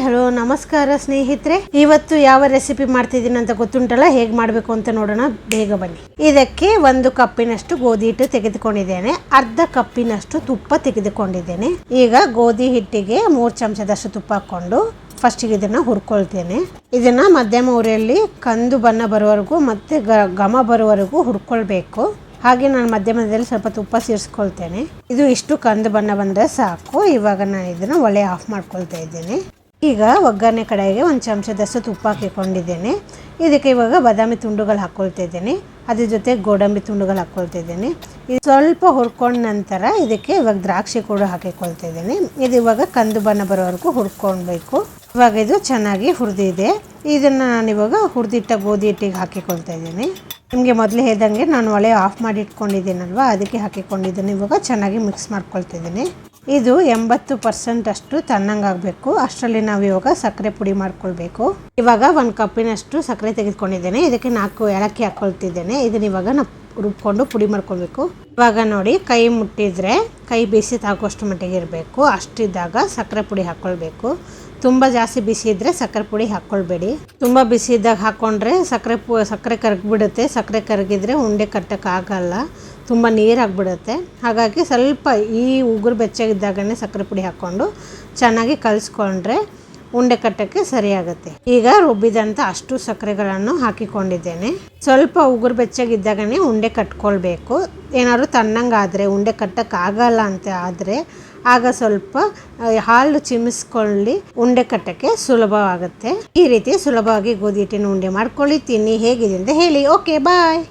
Hello, ನಮಸ್ಕಾರ ಸ್ನೇಹಿತರೆ. ಇವತ್ತು ಯಾವ ರೆಸಿಪಿ ಮಾಡ್ತಿದ್ದೀನಿ ಅಂತ ಗೊತ್ತುಂಟಲ್ಲ? ಹೇಗೆ ಮಾಡಬೇಕು ಅಂತ ನೋಡೋಣ. ಬೇಗ ಬನ್ನಿ. ಇದಕ್ಕೆ ಒಂದು ಕಪ್ಪಿನಷ್ಟು ಗೋಧಿ ಹಿಟ್ಟು ತೆಗೆದುಕೊಂಡಿದ್ದೇನೆ. ಅರ್ಧ ಕಪ್ಪಿನಷ್ಟು ತುಪ್ಪ ತೆಗೆದುಕೊಂಡಿದ್ದೇನೆ. ಈಗ ಗೋಧಿ ಹಿಟ್ಟಿಗೆ ಮೂರು ಚಮಚದಷ್ಟು ತುಪ್ಪ ಹಾಕೊಂಡು ಫಸ್ಟಿಗೆ ಇದನ್ನ ಹುರ್ಕೊಳ್ತೇನೆ. ಇದನ್ನ ಮಧ್ಯಮ ಉರಿಯಲ್ಲಿ ಕಂದು ಬಣ್ಣ ಬರೋವರೆಗೂ ಮತ್ತೆ ಘಮ ಬರುವವರೆಗೂ ಹುರ್ಕೊಳ್ಬೇಕು. ಹಾಗೆ ನಾನು ಮಧ್ಯ ಮಧ್ಯದಲ್ಲಿ ಸ್ವಲ್ಪ ತುಪ್ಪ ಸೇರಿಸ್ಕೊಳ್ತೇನೆ. ಇದು ಇಷ್ಟು ಕಂದು ಬಣ್ಣ ಬಂದರೆ ಸಾಕು. ಇವಾಗ ನಾನು ಇದನ್ನು ಒಲೆ ಆಫ್ ಮಾಡ್ಕೊಳ್ತಾ ಇದ್ದೇನೆ. ಈಗ ಒಗ್ಗರಣೆ ಕಡೆಗೆ ಒಂದು ಚಮಚದಷ್ಟು ತುಪ್ಪ ಹಾಕಿಕೊಂಡಿದ್ದೇನೆ. ಇದಕ್ಕೆ ಇವಾಗ ಬಾದಾಮಿ ತುಂಡುಗಳು ಹಾಕ್ಕೊಳ್ತಾ ಇದ್ದೀನಿ. ಅದ್ರ ಜೊತೆ ಗೋಡಂಬಿ ತುಂಡುಗಳು ಹಾಕ್ಕೊಳ್ತಾ ಇದ್ದೇನೆ. ಇದು ಸ್ವಲ್ಪ ಹುರ್ಕೊಂಡ ನಂತರ ಇದಕ್ಕೆ ಇವಾಗ ದ್ರಾಕ್ಷಿ ಕೂಡ ಹಾಕಿಕೊಳ್ತಾ ಇದ್ದೀನಿ. ಇದು ಇವಾಗ ಕಂದು ಬಣ್ಣ ಬರೋವರೆಗೂ ಹುರ್ಕೊಳ್ಬೇಕು. ಇವಾಗ ಇದು ಚೆನ್ನಾಗಿ ಹುರಿದಿದೆ. ಇದನ್ನು ನಾನು ಇವಾಗ ಹುರಿದಿಟ್ಟ ಗೋಧಿ ಹಿಟ್ಟಿಗೆ ಹಾಕಿಕೊಳ್ತಾ ಇದ್ದೀನಿ. ನಿಮಗೆ ಮೊದಲೇ ಹೇಳ್ದಂಗೆ ನಾನು ಒಲೆ ಆಫ್ ಮಾಡಿ ಇಟ್ಕೊಂಡಿದ್ದೀನಲ್ವ? ಅದಕ್ಕೆ ಹಾಕಿಕೊಂಡಿದ್ದೀನಿ. ಇವಾಗ ಚೆನ್ನಾಗಿ ಮಿಕ್ಸ್ ಮಾಡ್ಕೊಳ್ತಿದ್ದೀನಿ ಇದು ಎಂಬತ್ತು ಪರ್ಸೆಂಟ್ ಅಷ್ಟು ತಣ್ಣಂಗಾಗಬೇಕು. ಅಷ್ಟರಲ್ಲಿ ನಾವು ಇವಾಗ ಸಕ್ಕರೆ ಪುಡಿ ಮಾಡ್ಕೊಳ್ಬೇಕು. ಇವಾಗ ಒಂದು ಕಪ್ಪಿನಷ್ಟು ಸಕ್ಕರೆ ತೆಗೆದುಕೊಂಡಿದ್ದೇನೆ. ಇದಕ್ಕೆ ನಾಲ್ಕು ಏಲಕ್ಕಿ ಹಾಕ್ಕೊಳ್ತಿದ್ದೇನೆ ಇದನ್ನ ಇವಾಗ ನಾವು ರುಬ್ಕೊಂಡು ಪುಡಿ ಮಾಡ್ಕೊಳ್ಬೇಕು. ಇವಾಗ ನೋಡಿ, ಕೈ ಮುಟ್ಟಿದ್ರೆ ಕೈ ಬಿಸಿ ತಾಗುವಷ್ಟು ಮಟ್ಟಿಗೆ ಇರಬೇಕು. ಅಷ್ಟಿದ್ದಾಗ ಸಕ್ಕರೆ ಪುಡಿ ಹಾಕ್ಕೊಳ್ಬೇಕು ತುಂಬ ಜಾಸ್ತಿ ಬಿಸಿ ಇದ್ದರೆ ಸಕ್ಕರೆ ಪುಡಿ ಹಾಕ್ಕೊಳ್ಬೇಡಿ ತುಂಬ ಬಿಸಿ ಇದ್ದಾಗ ಹಾಕ್ಕೊಂಡ್ರೆ ಸಕ್ಕರೆ ಪು, ಸಕ್ಕರೆ ಕರಗಿಬಿಡುತ್ತೆ. ಸಕ್ಕರೆ ಕರಗಿದ್ರೆ ಉಂಡೆ ಕಟ್ಟೋಕ್ಕಾಗಲ್ಲ ತುಂಬ ನೀರಾಗ್ಬಿಡುತ್ತೆ. ಹಾಗಾಗಿ ಸ್ವಲ್ಪ ಈ ಉಗುರು ಬೆಚ್ಚಗಿದ್ದಾಗಲೇ ಸಕ್ಕರೆ ಪುಡಿ ಹಾಕ್ಕೊಂಡು ಚೆನ್ನಾಗಿ ಕಲಿಸ್ಕೊಂಡ್ರೆ ಉಂಡೆ ಕಟ್ಟಕ್ಕೆ ಸರಿಯಾಗುತ್ತೆ. ಈಗ ರುಬ್ಬಿದಂಥ ಅಷ್ಟು ಸಕ್ಕರೆಗಳನ್ನು ಹಾಕಿಕೊಂಡಿದ್ದೇನೆ. ಸ್ವಲ್ಪ ಉಗುರು ಬೆಚ್ಚಗಿದ್ದಾಗನೇ ಉಂಡೆ ಕಟ್ಕೊಳ್ಬೇಕು. ಏನಾದ್ರು ತಣ್ಣಂಗಾದರೆ, ಉಂಡೆ ಕಟ್ಟಕ್ಕಾಗಲ್ಲ ಅಂತ ಆದರೆ, ಆಗ ಸ್ವಲ್ಪ ಹಾಲು ಚಿಮ್ಮಿಸ್ಕೊಳ್ಳಿ. ಉಂಡೆ ಕಟ್ಟಕ್ಕೆ ಸುಲಭವಾಗುತ್ತೆ. ಈ ರೀತಿ ಸುಲಭವಾಗಿ ಗೋಧಿ ಹಿಟ್ಟಿನ ಉಂಡೆ ಮಾಡ್ಕೊಳ್ಳಿ. ತಿನ್ನಿ, ಹೇಗಿದೆ ಅಂತ ಹೇಳಿ. Okay, bye.